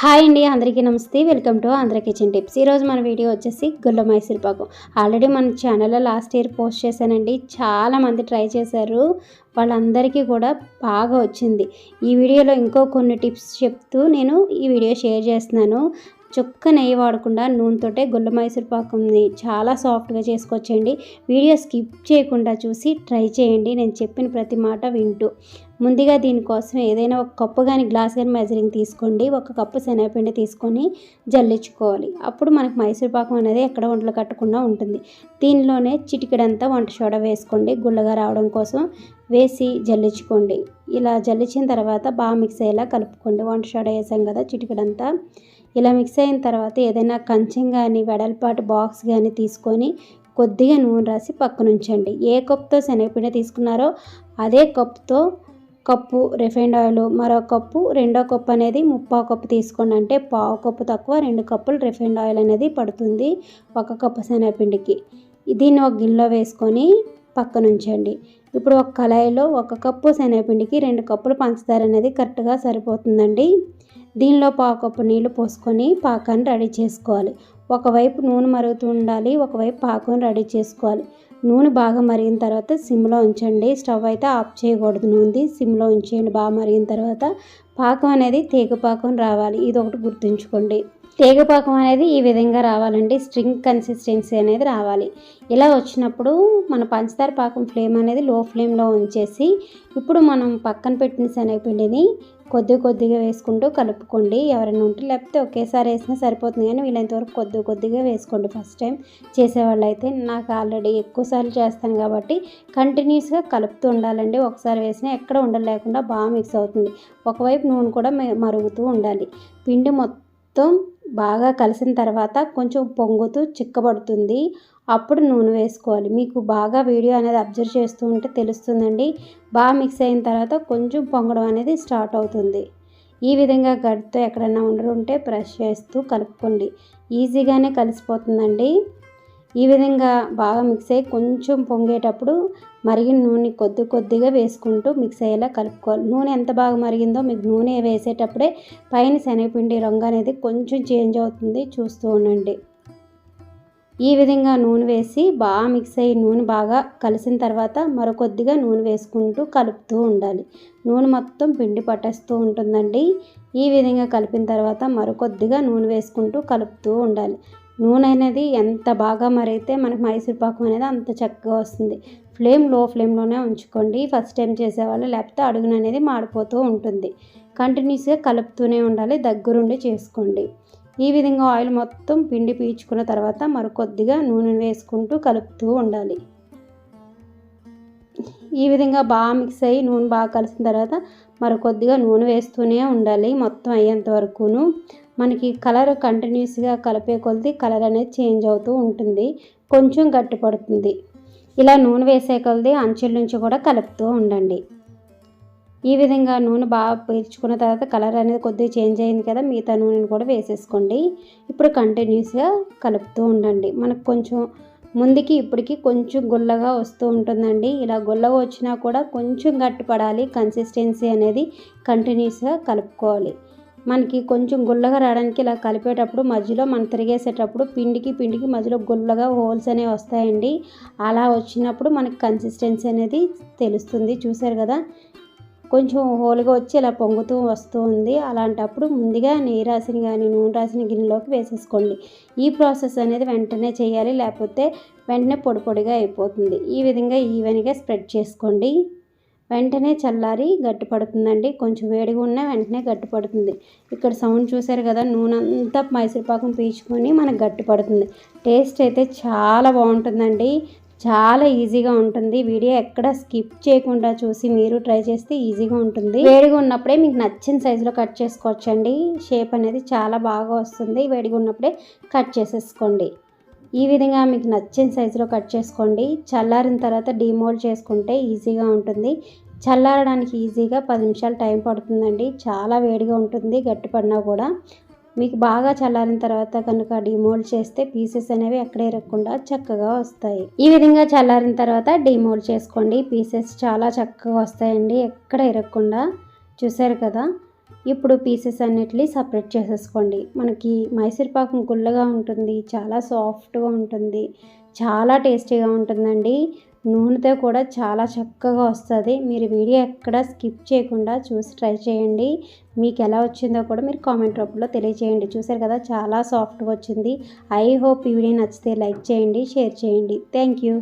Hi అండి అందరికీ నమస్తే. Welcome to Andhra kitchen tips. ఈరోజు మన వీడియో వచ్చేసి గుళ్ళ మైసూర్ పాకు. ఆల్రెడీ మన ఛానల్లో లాస్ట్ ఇయర్ పోస్ట్ చేశానండి. చాలా మంది ట్రై చేశారు. వాళ్ళందరికీ కూడా బాగా వచ్చింది. ఈ వీడియోలో ఇంకో కొన్ని టిప్స్ చెప్తూ నేను ఈ వీడియో షేర్ చేస్తున్నాను. చుక్క నెయ్యి వాడకుండా నూనెతోటే గుళ్ళ మైసూర్ పాకంని చాలా సాఫ్ట్గా చేసుకోవచ్చండి. వీడియో స్కిప్ చేయకుండా చూసి ట్రై చేయండి. నేను చెప్పిన ప్రతి మాట వింటూ. ముందుగా దీనికోసం ఏదైనా ఒక కప్పు కానీ గ్లాస్ కానీ మెజరింగ్ తీసుకోండి. ఒక కప్పు శనగపిండి తీసుకొని జల్లించుకోవాలి. అప్పుడు మనకు మైసూర్ పాకం అనేది ఎక్కడ వంటలు కట్టకుండా ఉంటుంది. దీనిలోనే చిటికెడంతా వంట సోడా వేసుకోండి. గుల్లగా రావడం కోసం వేసి జల్లించుకోండి. ఇలా జల్లించిన తర్వాత బాగా మిక్స్ అయ్యేలా కలుపుకోండి. వంట సోడా వేసాం కదా చిటికెడంతా. ఇలా మిక్స్ అయిన తర్వాత ఏదైనా కంచెం కానీ వెడల్పాటు బాక్స్ కానీ తీసుకొని కొద్దిగా నూనె రాసి పక్కనుంచండి. ఏ కప్తో శనగపిండి తీసుకున్నారో అదే కప్తో కప్పు రిఫైండ్ ఆయిల్ మరో కప్పు రెండో కప్పు అనేది ముప్పా కప్పు తీసుకోండి. అంటే పావు కప్పు తక్కువ రెండు కప్పులు రిఫైండ్ ఆయిల్ అనేది పడుతుంది ఒక కప్పు శనగపిండికి. దీన్ని ఒక గిన్నెలో వేసుకొని పక్కన ఉంచండి. ఇప్పుడు ఒక కళాయిలో ఒక కప్పు శనగపిండికి రెండు కప్పులు పంచదార అనేది కరెక్ట్గా సరిపోతుందండి. దీనిలో పావు కప్పు నీళ్ళు పోసుకొని పాకాన్ని రెడీ చేసుకోవాలి. ఒకవైపు నూనె మరుగుతూ ఉండాలి ఒకవైపు పాకం రెడీ చేసుకోవాలి. నూనె బాగా మరిగిన తర్వాత సిమ్లో ఉంచండి. స్టవ్ అయితే ఆఫ్ చేయకూడదు నూనె సిమ్లో ఉంచేయండి. బాగా మరిగిన తర్వాత పాకం అనేది తేగపాకం రావాలి. ఇది ఒకటి గుర్తుంచుకోండి. తేగపాకం అనేది ఈ విధంగా రావాలండి. స్ట్రింగ్ కన్సిస్టెన్సీ అనేది రావాలి. ఇలా వచ్చినప్పుడు మన పంచదార పాకం ఫ్లేమ్ అనేది లో ఫ్లేమ్లో ఉంచేసి ఇప్పుడు మనం పక్కన పెట్టిన శనగపిండిని కొద్ది కొద్దిగా వేసుకుంటూ కలుపుకోండి. ఎవరైనా ఉంటే లేకపోతే ఒకేసారి వేసినా సరిపోతుంది కానీ వీళ్ళంతవరకు కొద్ది కొద్దిగా వేసుకోండి. ఫస్ట్ టైం చేసేవాళ్ళు అయితే నాకు ఆల్రెడీ ఎక్కువసార్లు చేస్తాను కాబట్టి కంటిన్యూస్గా కలుపుతూ ఉండాలండి. ఒకసారి వేసినా ఎక్కడ ఉండలేకుండా బాగా మిక్స్ అవుతుంది. ఒకవైపు నూనె కూడా మరుగుతూ ఉండాలి. పిండి మొత్తం బాగా కలిసిన తర్వాత కొంచెం పొంగుతూ చిక్కబడుతుంది. అప్పుడు నూనె వేసుకోవాలి. మీకు బాగా వీడియో అనేది అబ్జర్వ్ చేస్తూ ఉంటే తెలుస్తుందండి. బాగా మిక్స్ అయిన తర్వాత కొంచెం పొంగడం అనేది స్టార్ట్ అవుతుంది. ఈ విధంగా గడితో ఎక్కడైనా ఉండరుంటే బ్రష్ చేస్తూ కలుపుకోండి. ఈజీగానే కలిసిపోతుందండి. ఈ విధంగా బాగా మిక్స్ అయ్యి కొంచెం పొంగేటప్పుడు మరిగిన నూనె కొద్ది కొద్దిగా వేసుకుంటూ మిక్స్ అయ్యేలా కలుపుకోవాలి. నూనె ఎంత బాగా మరిగిందో మీకు నూనె వేసేటప్పుడే పైన శనగపిండి రంగు అనేది కొంచెం చేంజ్ అవుతుంది చూస్తూ ఉండండి. ఈ విధంగా నూనె వేసి బాగా మిక్స్ అయ్యి నూనె బాగా కలిసిన తర్వాత మరొకొద్దిగా నూనె వేసుకుంటూ కలుపుతూ ఉండాలి. నూనె మొత్తం పిండి పట్టేస్తూ ఉంటుందండి. ఈ విధంగా కలిపిన తర్వాత మరొకొద్దిగా నూనె వేసుకుంటూ కలుపుతూ ఉండాలి. నూనె అనేది ఎంత బాగా మరిగితే మనకు మైసూర్ పాకం అనేది అంత చక్కగా వస్తుంది. ఫ్లేమ్లో ఫ్లేమ్లోనే ఉంచుకోండి. ఫస్ట్ టైం చేసేవాళ్ళు లేకపోతే అడుగున అనేది మాడిపోతూ ఉంటుంది. కంటిన్యూస్గా కలుపుతూనే ఉండాలి. దగ్గరుండి చేసుకోండి. ఈ విధంగా ఆయిల్ మొత్తం పిండి పీల్చుకున్న తర్వాత మరికొద్దిగా నూనె వేసుకుంటూ కలుపుతూ ఉండాలి. ఈ విధంగా బాగా మిక్స్ అయ్యి నూనె బాగా కలిసిన తర్వాత మరికొద్దిగా నూనె వేస్తూనే ఉండాలి. మొత్తం అయ్యేంత వరకును. మనకి కలర్ కంటిన్యూస్గా కలిపే కొలది కలర్ అనేది చేంజ్ అవుతూ ఉంటుంది. కొంచెం గట్టి పడుతుంది. ఇలా నూనె వేసే కొలది అంచుల నుంచి కూడా కలుపుతూ ఉండండి. ఈ విధంగా నూనె బాగా పీల్చుకున్న తర్వాత కలర్ అనేది కొద్దిగా చేంజ్ అయింది కదా మిగతా నూనెని కూడా వేసేసుకోండి. ఇప్పుడు కంటిన్యూస్గా కలుపుతూ ఉండండి. మనకు కొంచెం ముందుకి ఇప్పటికి కొంచెం గుల్లగా వస్తూ ఉంటుందండి. ఇలా గుల్లగా వచ్చినా కూడా కొంచెం గట్టిపడాలి కన్సిస్టెన్సీ అనేది కంటిన్యూస్గా కలుపుకోవాలి. మనకి కొంచెం గుల్లగా రావడానికి ఇలా కలిపేటప్పుడు మధ్యలో మనం తిరిగేసేటప్పుడు పిండికి పిండికి మధ్యలో గుల్లగా హోల్స్ అనేవి వస్తాయండి. అలా వచ్చినప్పుడు మనకి కన్సిస్టెన్సీ అనేది తెలుస్తుంది. చూసారు కదా? కొంచెం హోల్గా వచ్చి ఇలా పొంగుతూ వస్తూ ఉంది. అలాంటప్పుడు ముందుగా నెయ్యి రాసిన కానీ నూనె రాసిన గిన్నెలోకి వేసేసుకోండి. ఈ ప్రాసెస్ అనేది వెంటనే చేయాలి. లేకపోతే వెంటనే పొడి పొడిగా అయిపోతుంది. ఈ విధంగా ఈవెన్గా స్ప్రెడ్ చేసుకోండి. వెంటనే చల్లారి గట్టి పడుతుందండి కొంచెం వేడిగా ఉన్న వెంటనే గట్టి పడుతుంది ఇక్కడ సౌండ్ చూసారు కదా నూనె అంతా మైసూరుపాకం పీల్చుకొని మనకు గట్టి పడుతుంది టేస్ట్ అయితే చాలా బాగుంటుందండి. చాలా ఈజీగా ఉంటుంది. వీడియో ఎక్కడ స్కిప్ చేయకుండా చూసి మీరు ట్రై చేస్తే ఈజీగా ఉంటుంది. వేడిగా ఉన్నప్పుడే మీకు నచ్చిన సైజులో కట్ చేసుకోవచ్చండి. షేప్ అనేది చాలా బాగా వస్తుంది. వేడిగా ఉన్నప్పుడే కట్ చేసేసుకోండి. ఈ విధంగా మీకు నచ్చిన సైజులో కట్ చేసుకోండి. చల్లారిన తర్వాత డీమోల్డ్ చేసుకుంటే ఈజీగా ఉంటుంది. చల్లారడానికి ఈజీగా పది నిమిషాలు టైం పడుతుందండి. చాలా వేడిగా ఉంటుంది గట్టిపడినా కూడా. మీకు బాగా చల్లారిన తర్వాత కనుక డిమోల్డ్ చేస్తే పీసెస్ అనేవి ఎక్కడే ఇరగకుండా చక్కగా వస్తాయి. ఈ విధంగా చల్లారిన తర్వాత డిమోల్డ్ చేసుకోండి. పీసెస్ చాలా చక్కగా వస్తాయండి. ఎక్కడ ఇరగకుండా. చూసారు కదా? ఇప్పుడు పీసెస్ అన్నిటినీ సపరేట్ చేసేసుకోండి. మనకి మైసూర్ పాకం గుల్లగా ఉంటుంది చాలా సాఫ్ట్గా ఉంటుంది చాలా టేస్టీగా ఉంటుందండి. నూనెతో కూడా చాలా చక్కగా వస్తుంది. మీరు వీడియో ఎక్కడ స్కిప్ చేయకుండా చూసి ట్రై చేయండి. మీకు ఎలా వచ్చిందో కూడా మీరు కామెంట్ రూపంలో తెలియజేయండి చూసారు కదా చాలా సాఫ్ట్గా వచ్చింది. ఐ హోప్ ఈ వీడియో నచ్చితే లైక్ చేయండి షేర్ చేయండి. Thank you